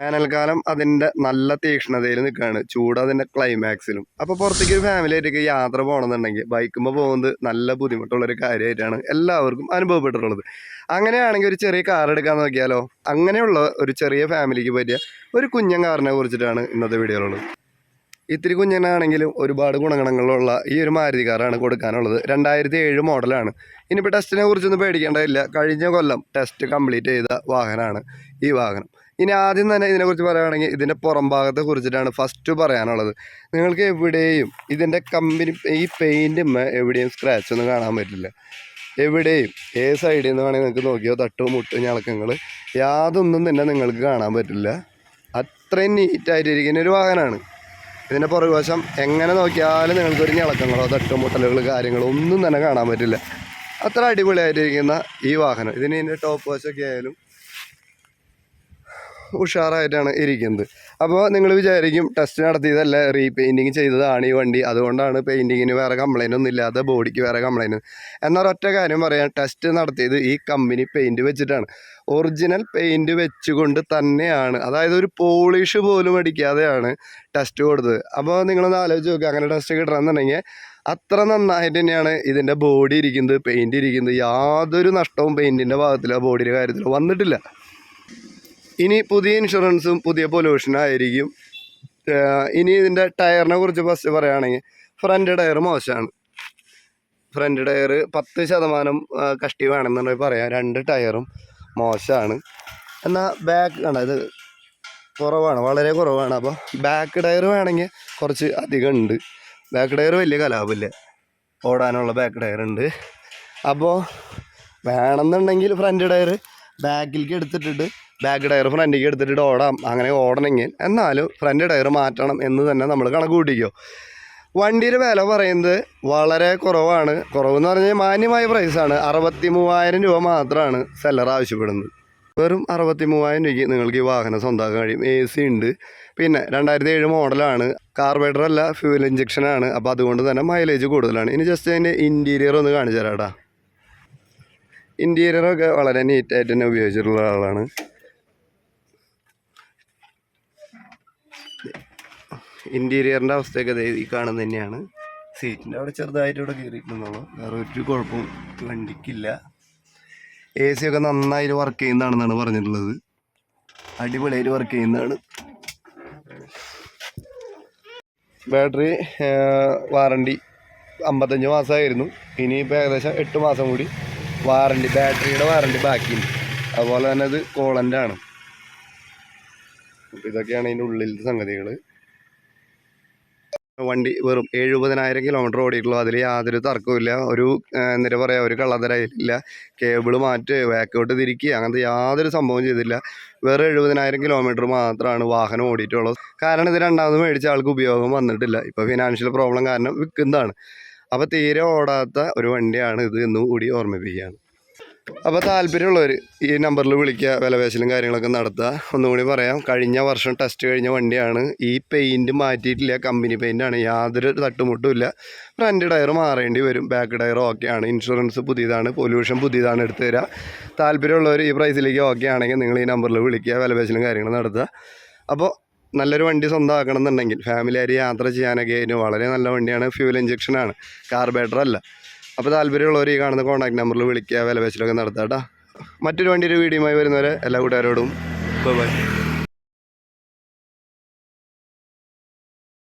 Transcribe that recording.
വേനൽക്കാലം അതിന്റെ നല്ല തീക്ഷ്ണതയിൽ നിൽക്കുകയാണ്. ചൂട് അതിന്റെ ക്ലൈമാക്സിലും അപ്പോൾ പുറത്തേക്ക് ഒരു ഫാമിലി ആയിട്ടൊക്കെ യാത്ര പോകണമെന്നുണ്ടെങ്കിൽ ബൈക്കുമ്പോൾ പോകുന്നത് നല്ല ബുദ്ധിമുട്ടുള്ളൊരു കാര്യമായിട്ടാണ് എല്ലാവർക്കും അനുഭവപ്പെട്ടിട്ടുള്ളത്. അങ്ങനെയാണെങ്കിൽ ഒരു ചെറിയ കാർ എടുക്കാൻ നോക്കിയാലോ? അങ്ങനെയുള്ള ഒരു ചെറിയ ഫാമിലിക്ക് പറ്റിയ ഒരു കുഞ്ഞൻ കാറിനെ കുറിച്ചിട്ടാണ് ഇന്നത്തെ വീഡിയോയിലുള്ളത്. ഇത്തിരി കുഞ്ഞനാണെങ്കിലും ഒരുപാട് ഗുണഗണങ്ങളുള്ള ഈ ഒരു മാരുതി കാറാണ് കൊടുക്കാനുള്ളത്. രണ്ടായിരത്തി ഏഴ് മോഡലാണ് ഇനിയിപ്പോൾ ടെസ്റ്റിനെ കുറിച്ചൊന്നും പേടിക്കേണ്ടതില്ല. കഴിഞ്ഞ കൊല്ലം ടെസ്റ്റ് കംപ്ലീറ്റ് ചെയ്ത വാഹനമാണ് ഈ വാഹനം. ഇനി ആദ്യം തന്നെ ഇതിനെക്കുറിച്ച് പറയുകയാണെങ്കിൽ ഇതിന്റെ പുറം ഭാഗത്തെ കുറിച്ചിട്ടാണ് ഫസ്റ്റ് പറയാനുള്ളത്. നിങ്ങൾക്ക് എവിടെയും ഇതിന്റെ കമ്പനി ഈ പെയിന്റുമ്മ എവിടെയും സ്ക്രാച്ച് ഒന്നും കാണാൻ പറ്റില്ല. എവിടെയും ഏത് സൈഡിൽ നിന്ന് വേണമെങ്കിൽ നിങ്ങൾക്ക് നോക്കിയോ? തട്ടോ മുട്ടോ ഞളക്കങ്ങൾ യാതൊന്നും തന്നെ നിങ്ങൾക്ക് കാണാൻ പറ്റില്ല. അത്രയും നീറ്റായിട്ടിരിക്കുന്ന ഒരു വാഹനമാണ്. ഇതിന്റെ പുറകുവശം എങ്ങനെ നോക്കിയാലും നിങ്ങൾക്കൊരു ഞളക്കങ്ങളോ തട്ടുമുട്ടലുകൾ കാര്യങ്ങളോ ഒന്നും തന്നെ കാണാൻ പറ്റില്ല. അത്ര അടിപൊളിയായിട്ടിരിക്കുന്ന ഈ വാഹനം. ഇതിന് ഇതിന്റെ ടോപ്പ് വശമൊക്കെ ആയാലും ഉഷാറായിട്ടാണ് ഇരിക്കുന്നത്. അപ്പോൾ നിങ്ങൾ വിചാരിക്കും ടെസ്റ്റ് നടത്തിയതല്ല റീപെയിന്റിങ് ചെയ്തതാണ് ഈ വണ്ടി. അതുകൊണ്ടാണ് പെയിന്റിങ്ങിന് വേറെ കംപ്ലൈന്റ് ഒന്നും ഇല്ലാതെ ബോഡിക്ക് വേറെ കംപ്ലൈന്റ് എന്നാൽ ഒറ്റ കാര്യം പറയാം ടെസ്റ്റ് നടത്തിയത് ഈ കമ്പനി പെയിന്റ് വെച്ചിട്ടാണ്. ഒറിജിനൽ പെയിന്റ് വെച്ചുകൊണ്ട് തന്നെയാണ്. അതായത് ഒരു പോളിഷ് പോലും അടിക്കാതെയാണ് ടെസ്റ്റ് കൊടുത്തത്. അപ്പോൾ നിങ്ങളൊന്ന് ആലോചിച്ച് നോക്കുക അങ്ങനെ ടെസ്റ്റ് കിട്ടണമെന്നുണ്ടെങ്കിൽ അത്ര നന്നായിട്ട് തന്നെയാണ് ഇതിന്റെ ബോഡി ഇരിക്കുന്നത് പെയിന്റ് ഇരിക്കുന്നത്. യാതൊരു നഷ്ടവും പെയിന്റിന്റെ ഭാഗത്തിലോ ബോഡിയുടെ കാര്യത്തിലോ വന്നിട്ടില്ല. ഇനി പുതിയ ഇൻഷുറൻസും പുതിയ പൊല്യൂഷനായിരിക്കും ഇനി ഇതിന്റെ ടയറിനെ കുറിച്ച് ഫസ്റ്റ് പറയുകയാണെങ്കിൽ ഫ്രണ്ട് ടയർ മോശമാണ്. ഫ്രണ്ട് ടയർ പത്ത് ശതമാനം കഷ്ടി വേണമെന്നുണ്ടെങ്കിൽ പറയാം. രണ്ട് ടയറും മോശമാണ്. എന്നാൽ ബാക്ക് കണ്ട ഇത് കുറവാണ് വളരെ കുറവാണ്. അപ്പോൾ ബാക്ക് ടയർ വേണമെങ്കിൽ കുറച്ച് അധികം ഉണ്ട്. ബാക്ക് ടയർ വലിയ കലാപമില്ല. ഓടാനുള്ള ബാക്ക് ടയർ ഉണ്ട്. അപ്പോൾ വേണമെന്നുണ്ടെങ്കിൽ ഫ്രണ്ട് ടയർ ബാക്കിലേക്ക് എടുത്തിട്ടിട്ട് ബാക്ക് ടയർ ഫ്രണ്ടിലേക്ക് എടുത്തിട്ട് ഓടാം. അങ്ങനെ ഓടണമെങ്കിൽ എന്നാലും ഫ്രണ്ട് ടയർ മാറ്റണം എന്ന് തന്നെ നമ്മൾ കണക്ക് കൂട്ടിക്കോ. വണ്ടിയുടെ വില പറയുന്നത് വളരെ കുറവാണ്. കുറവെന്ന് പറഞ്ഞാൽ മാന്യമായ പ്രൈസാണ് അറുപത്തി മൂവായിരം രൂപ മാത്രമാണ് സെല്ലർ ആവശ്യപ്പെടുന്നത്. വെറും അറുപത്തി മൂവായിരം രൂപയ്ക്ക് നിങ്ങൾക്ക് ഈ വാഹനം സ്വന്തമാക്കാൻ കഴിയും. എ സി ഉണ്ട്. പിന്നെ രണ്ടായിരത്തി ഏഴ് മോഡലാണ്. കാർബേറ്റർ അല്ല ഫ്യൂൽ ഇഞ്ചക്ഷനാണ് അപ്പോൾ അതുകൊണ്ട് തന്നെ മൈലേജ് കൂടുതലാണ്. ഇനി ജസ്റ്റ് അതിന്റെ ഇന്റീരിയർ ഒന്ന് കാണിച്ചു തരാം ഇന്റീരിയറൊക്കെ വളരെ നീറ്റായിട്ട് തന്നെ ഉപയോഗിച്ചിട്ടുള്ള ആളാണ്. ഇന്റീരിയറിന്റെ അവസ്ഥയൊക്കെ ഈ കാണുന്നത് തന്നെയാണ്. സീറ്റിന്റെ അവിടെ ചെറുതായിട്ട് ഇവിടെ കയറിയിട്ടുണ്ടെന്നുള്ളൂ വേറെ ഒരു കുഴപ്പവും വണ്ടിക്കില്ല എ സി ഒക്കെ നന്നായിട്ട് വർക്ക് ചെയ്യുന്നതാണെന്നാണ് പറഞ്ഞിട്ടുള്ളത്. അടിപൊളിയായിട്ട് വർക്ക് ചെയ്യുന്നതാണ്. ബാറ്ററി വാറണ്ടി അമ്പത്തഞ്ച് മാസമായിരുന്നു. ഇനിയിപ്പോൾ ഏകദേശം എട്ട് മാസം കൂടി വാറണ്ടി ബാറ്ററിയുടെ വാറണ്ടി ബാക്കിയുണ്ട്. അതുപോലെ തന്നെ ഇത് കോളന്റാണ് അപ്പോൾ ഇതൊക്കെയാണ് ഇതിന്റെ ഉള്ളിലത്തെ സംഗതികൾ വണ്ടി വെറും എഴുപതിനായിരം കിലോമീറ്റർ ഓടിയിട്ടുള്ളൂ. അതിൽ യാതൊരു തർക്കവുമില്ല ഒരു എന്താ പറയുക ഒരു കള്ളത്തരയില്ല കേബിൾ മാറ്റ് ബാക്കോട്ട് തിരിക്കുക അങ്ങനത്തെ യാതൊരു സംഭവം ചെയ്തില്ല വെറും എഴുപതിനായിരം കിലോമീറ്റർ മാത്രമാണ് വാഹനം ഓടിയിട്ടുള്ളത് കാരണം ഇത് രണ്ടാമത് മേടിച്ച ആൾക്ക് ഉപയോഗം വന്നിട്ടില്ല. ഇപ്പോൾ ഫിനാൻഷ്യൽ പ്രോബ്ലം കാരണം വിൽക്കുന്നതാണ് അപ്പോൾ തീരെ ഓടാത്ത ഒരു വണ്ടിയാണ് ഇത് എന്നും കൂടി ഓർമ്മിപ്പിക്കുകയാണ്. അപ്പോൾ താല്പര്യമുള്ളവർ ഈ നമ്പറിൽ വിളിക്കുക വിലപേശലും കാര്യങ്ങളൊക്കെ നടത്തുക. ഒന്നുകൂടി പറയാം കഴിഞ്ഞ വർഷം ടെസ്റ്റ് കഴിഞ്ഞ വണ്ടിയാണ്. ഈ പെയിന്റ് മാറ്റിയിട്ടില്ല കമ്പനി പെയിന്റാണ് യാതൊരു തട്ടുമുട്ടും ഇല്ല. ഫ്രണ്ട് ടയർ മാറേണ്ടി വരും ബാക്ക് ടയർ ഓക്കെയാണ് ഇൻഷുറൻസ് പുതിയതാണ് പൊല്യൂഷൻ പുതിയതാണ് എടുത്തു തരിക താല്പര്യമുള്ളവർ ഈ പ്രൈസിലേക്ക് ഓക്കെ ആണെങ്കിൽ നിങ്ങൾ ഈ നമ്പറിൽ വിളിക്കുക വിലപേശലും കാര്യങ്ങളും നടത്തുക. അപ്പോൾ നല്ലൊരു വണ്ടി സ്വന്തമാക്കണം എന്നുണ്ടെങ്കിൽ ഫാമിലി ആയിട്ട് യാത്ര ചെയ്യാനൊക്കെ അതിന് വളരെ നല്ല വണ്ടിയാണ്. ഫ്യൂൽ ഇഞ്ചക്ഷനാണ് കാർബേറ്റർ അല്ല. അപ്പോൾ താല്പര്യമുള്ളവർ ഈ കാണുന്ന കോൺടാക്ട് നമ്പറിൽ വിളിക്കുക വില വെച്ചിലൊക്കെ നടത്താം കേട്ടോ മറ്റൊരു വണ്ടിയുടെ വീഡിയോയുമായി വരുന്നവരെ എല്ലാ കൂട്ടുകാരോടും ബൈ ബൈ